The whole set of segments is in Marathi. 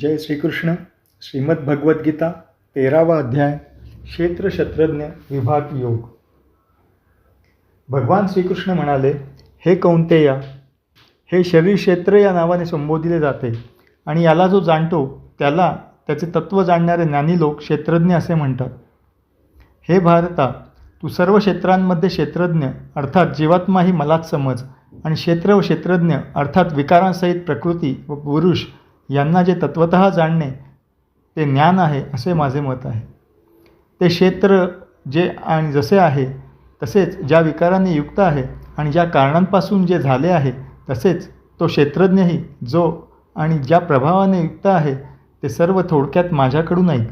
जय श्रीकृष्ण श्रीमद्भगवद्गीता तेरावा अध्याय क्षेत्र शत्रज्ञ विभाग योग. भगवान श्रीकृष्ण म्हणाले हे कौंतेया हे शरीर क्षेत्र या नावाने संबोधिले जाते आणि याला जो जाणतो त्याला त्याचे तत्त्व जाणणारे ज्ञानी लोक क्षेत्रज्ञ असे म्हणतात. हे भारता तू सर्व क्षेत्रांमध्ये क्षेत्रज्ञ अर्थात जीवात्मा ही मलाच समज आणि क्षेत्र व क्षेत्रज्ञ अर्थात विकारांसहित प्रकृती व पुरुष यांना जे तत्वत जाणणे ते ज्ञान आहे असे माझे मत आहे. ते क्षेत्र जे आणि जसे आहे तसेच ज्या विकारांनी युक्त आहे आणि ज्या कारणांपासून जे झाले आहे तसेच तो क्षेत्रज्ञही जो आणि ज्या प्रभावाने युक्त आहे ते सर्व थोडक्यात माझ्याकडून ऐक.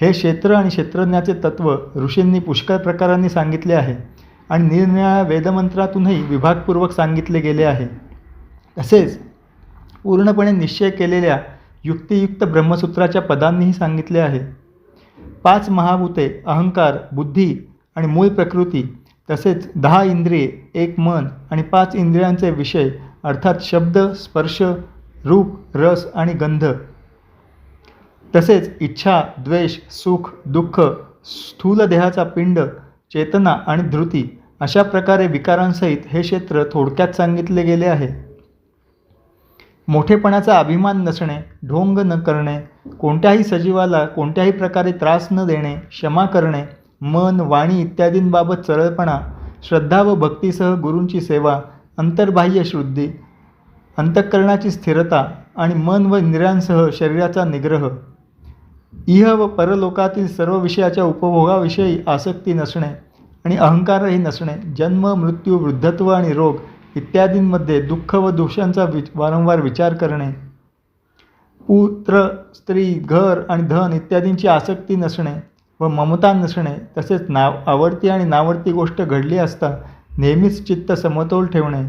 हे क्षेत्र आणि क्षेत्रज्ञाचे तत्त्व ऋषींनी पुष्कळ प्रकारांनी सांगितले आहे आणि निरनिराळ्या वेदमंत्रातूनही विभागपूर्वक सांगितले गेले आहे. तसेच पूर्णपणे निश्चय केलेल्या युक्तियुक्त ब्रह्मसूत्राच्या पदांनीही सांगितले आहे. पाच महाभूते अहंकार बुद्धी आणि मूळ प्रकृती तसेच दहा इंद्रिये एक मन आणि पाच इंद्रियांचे विषय अर्थात शब्द स्पर्श रूप रस आणि गंध. तसेच इच्छा द्वेष सुख दुःख स्थूल देहाचा पिंड चेतना आणि धृती अशा प्रकारे विकारांसहित हे क्षेत्र थोडक्यात सांगितले गेले आहे. मोठेपणाचा अभिमान नसणे ढोंग न करणे कोणत्याही सजीवाला कोणत्याही प्रकारे त्रास न देणे क्षमा करणे मन वाणी इत्यादींबाबत सरळपणा श्रद्धा व भक्तीसह गुरूंची सेवा अंतर्बाह्य शुद्धी अंतःकरणाची स्थिरता आणि मन व इंद्रियांसह शरीराचा निग्रह. इह व परलोकातील सर्व विषयाच्या उपभोगाविषयी आसक्ती नसणे आणि अहंकारही नसणे जन्म मृत्यू वृद्धत्व आणि रोग इत्यादींमध्ये दुःख व दोषांचा वि वारंवार विचार करणे पुत्र स्त्री घर आणि धन इत्यादींची आसक्ती नसणे व ममता नसणे तसेच नाव आवडती आणि नावडती गोष्ट घडली असता नेहमीच चित्त समतोल ठेवणे.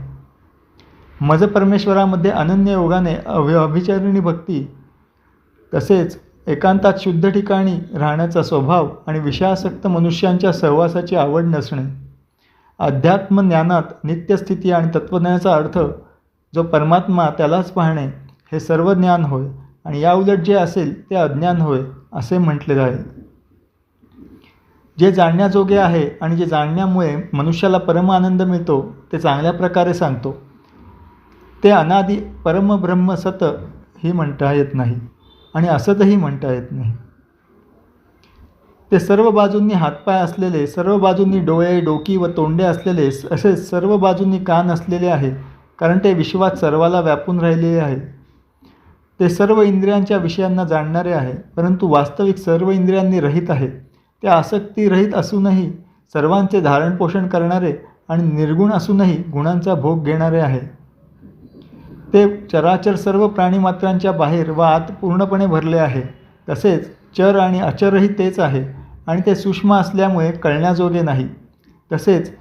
मज परमेश्वरामध्ये अनन्य योगाने अभि अभिचरणी भक्ती तसेच एकांतात शुद्ध ठिकाणी राहण्याचा स्वभाव आणि विषयासक्त मनुष्यांच्या सहवासाची आवड नसणे. अध्यात्म ज्ञानात नित्यस्थिती आणि तत्त्वज्ञानाचा अर्थ जो परमात्मा त्यालाच पाहणे हे सर्व ज्ञान होय आणि याउलट जे असेल ते अज्ञान होय असे म्हटले जाईल. जे जाणण्याजोगे आहे आणि जे जाणण्यामुळे मनुष्याला परम आनंद मिळतो ते चांगल्या प्रकारे सांगतो. ते अनादी परमब्रह्म सत ही म्हणता येत नाही आणि असतही म्हणता येत नाही. ते सर्व बाजूंनी हातपाय असलेले सर्व बाजूंनी डोळे डोकी व तोंडे असलेले असे सर्व बाजूंनी कान असलेले आहे कारण ते विश्वात सर्वाला व्यापून राहिलेले आहे. ते सर्व इंद्रियांच्या विषयांना जाणणारे आहे परंतु वास्तविक सर्व इंद्रियांनी रहित आहे. ते आसक्तीरहित असूनही सर्वांचे धारणपोषण करणारे आणि निर्गुण असूनही गुणांचा भोग घेणारे आहे. ते चराचर सर्व प्राणीमात्रांच्या बाहेर व आत पूर्णपणे भरले आहे. तसेच चर आणि अचरही तेच आहे आणि ते सूक्ष्म असल्यामुळे कळण्याजोगे नाही. तसेच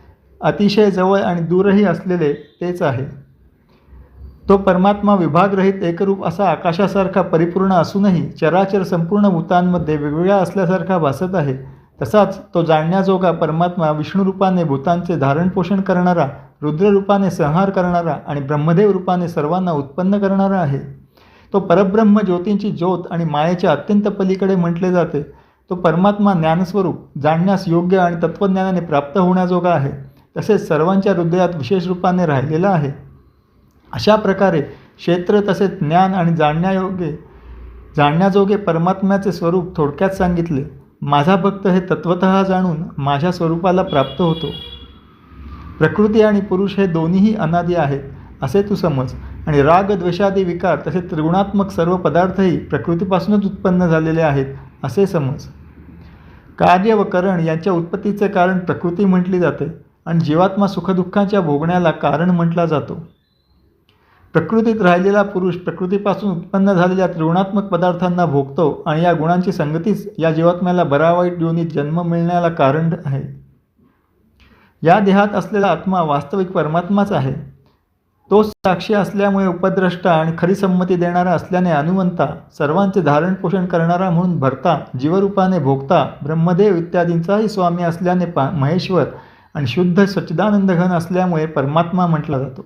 अतिशय जवळ आणि दूरही असलेले तेच आहे. तो परमात्मा विभागरहित एकरूप असा आकाशासारखा परिपूर्ण असूनही चराचर संपूर्ण भूतांमध्ये वेगवेगळ्या असल्यासारखा भासत आहे. तसाच तो जाणण्याजोगा परमात्मा विष्णुरूपाने भूतांचे धारणपोषण करणारा रुद्ररूपाने संहार करणारा आणि ब्रह्मदेव रूपाने सर्वांना उत्पन्न करणारा आहे. तो परब्रह्म ज्योतींची ज्योत आणि मायेच्या अत्यंत पलीकडे म्हटले जाते. तो परमात्मा ज्ञानस्वरूप जाणण्यास योग्य आणि तत्त्वज्ञानाने प्राप्त होण्याजोगा आहे. तसेच सर्वांच्या हृदयात विशेष रूपाने राहिलेला आहे. अशा प्रकारे क्षेत्र तसेच ज्ञान आणि जाणण्यायोगे जाणण्याजोगे परमात्म्याचे स्वरूप थोडक्यात सांगितले. माझा भक्त हे तत्वत जाणून माझ्या स्वरूपाला प्राप्त होतो. प्रकृती आणि पुरुष हे दोन्हीही अनादी आहेत असे तू समज. आणि राग द्वेषादी विकार तसेच त्रिगुणात्मक सर्व पदार्थही प्रकृतीपासूनच उत्पन्न झालेले आहेत असे समज. कार्य व करण यांच्या उत्पत्तीचे कारण प्रकृती म्हटली जाते आणि जीवात्मा सुखदुःखाच्या भोगण्याला कारण म्हटला जातो. प्रकृतीत राहिलेला पुरुष प्रकृतीपासून उत्पन्न झालेल्या त्रिगुणात्मक पदार्थांना भोगतो आणि या गुणांची संगतीच या जीवात्म्याला बरा वाईट योनीत जन्म मिळण्याला कारण आहे. या देहात असलेला आत्मा वास्तविक परमात्माच आहे. तो साक्षी असल्यामुळे उपद्रष्टा आणि खरी संमती देणारा असल्याने अनुवंता सर्वांचे धारणपोषण करणारा म्हणून भरता जीवरूपाने भोगता ब्रह्मदेव इत्यादींचाही स्वामी असल्याने पा महेश्वर आणि शुद्ध सच्चिदानंद घन असल्यामुळे परमात्मा म्हटला जातो.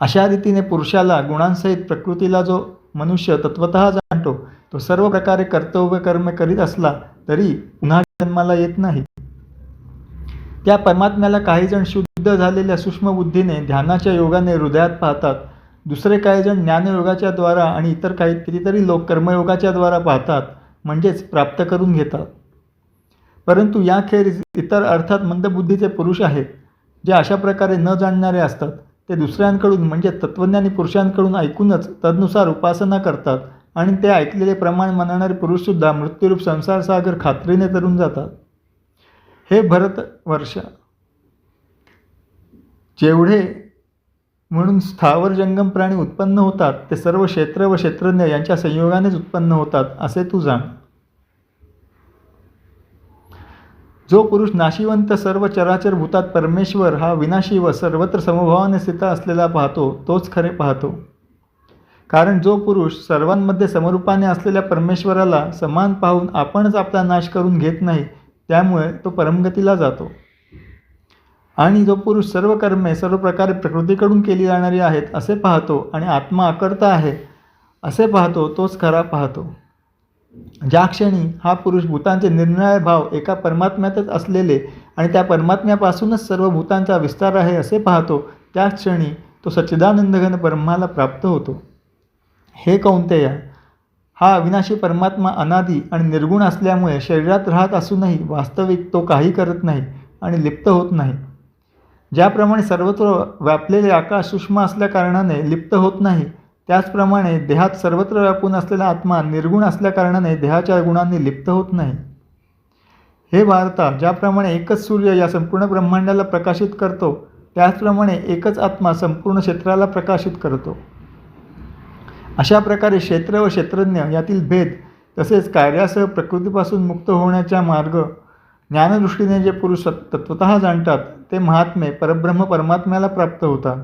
अशा रीतीने पुरुषाला गुणांसहित प्रकृतीला जो मनुष्य तत्वत जाणतो तो सर्व प्रकारे कर्तव्य कर्म करीत असला तरी पुन्हा जन्माला येत नाही. त्या परमात्म्याला काही जण शुद्ध झालेल्या सूक्ष्म बुद्धीने ध्यानाच्या योगाने हृदयात पाहतात. दुसरे काही जण ज्ञानयोगाच्या द्वारा आणि इतर काही कितीतरी लोक कर्मयोगाच्या द्वारा पाहतात म्हणजेच प्राप्त करून घेतात. परंतु याखेरीज इतर अर्थात मंदबुद्धीचे पुरुष आहेत जे अशा प्रकारे न जाणणारे असतात. ते दुसऱ्यांकडून म्हणजे तत्त्वज्ञानी पुरुषांकडून ऐकूनच तदनुसार उपासना करतात आणि ते ऐकलेले प्रमाण मानणारे पुरुषसुद्धा मृत्यूरूप संसारसागर खात्रीने तरून जातात. हे भरतवर्ष जेवढे म्हणून स्थावर जंगम प्राणी उत्पन्न होतात ते सर्व क्षेत्र व क्षेत्रज्ञ यांच्या संयोगानेच उत्पन्न होतात असे तू जाण. जो पुरुष नाशिवंत सर्व चराचर भूतात परमेश्वर हा विनाशी व सर्वत्र समभावाने स्थित असलेला पाहतो तोच खरे पाहतो. कारण जो पुरुष सर्वांमध्ये समरूपाने असलेल्या परमेश्वराला समान पाहून आपणच आपला नाश करून घेत नाही त्यामुळे तो परमगतीला जातो. आणि जो पुरुष सर्व कर्मे सर्व प्रकारे प्रकृतीकडून केली जाणारी आहेत असे पाहतो आणि आत्मा अकर्ता आहे असे पाहतो तोच खरा पाहतो. ज्या क्षणी हा पुरुष भूतांचे निर्णय भाव एका परमात्म्यातच असलेले आणि त्या परमात्म्यापासूनच सर्व भूतांचा विस्तार आहे असे पाहतो त्याच क्षणी तो सच्चिदानंदघन ब्रह्माला प्राप्त होतो. हे कौंतेय हा अविनाशी परमात्मा अनादी आणि निर्गुण असल्यामुळे शरीरात राहत असूनही वास्तविक तो काही करत नाही आणि लिप्त होत नाही. ज्याप्रमाणे सर्वत्र व्यापलेले आकाश सूक्ष्म असल्याकारणाने लिप्त होत नाही त्याचप्रमाणे देहात सर्वत्र व्यापून असलेला आत्मा निर्गुण असल्याकारणाने देहाच्या गुणांनी लिप्त होत नाही. हे भारता ज्याप्रमाणे एकच सूर्य या संपूर्ण ब्रह्मांडाला प्रकाशित करतो त्याचप्रमाणे एकच आत्मा संपूर्ण क्षेत्राला प्रकाशित करतो. अशा प्रकारे क्षेत्र व क्षेत्रज्ञ यातील भेद तसेच कार्यासह प्रकृतीपासून मुक्त होण्याचा मार्ग ज्ञानदृष्टीने जे पुरुष तत्वत जाणतात ते महात्मे परब्रह्म परमात्म्याला प्राप्त होतात.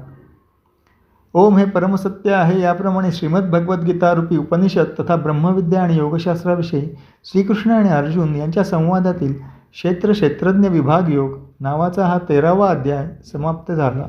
ओम हे परमसत्य आहे याप्रमाणे श्रीमद भगवद्गीतारूपी उपनिषद तथा ब्रह्मविद्या आणि योगशास्त्राविषयी श्रीकृष्ण आणि अर्जुन यांच्या संवादातील क्षेत्र क्षेत्रज्ञ विभाग योग नावाचा हा तेरावा अध्याय समाप्त झाला.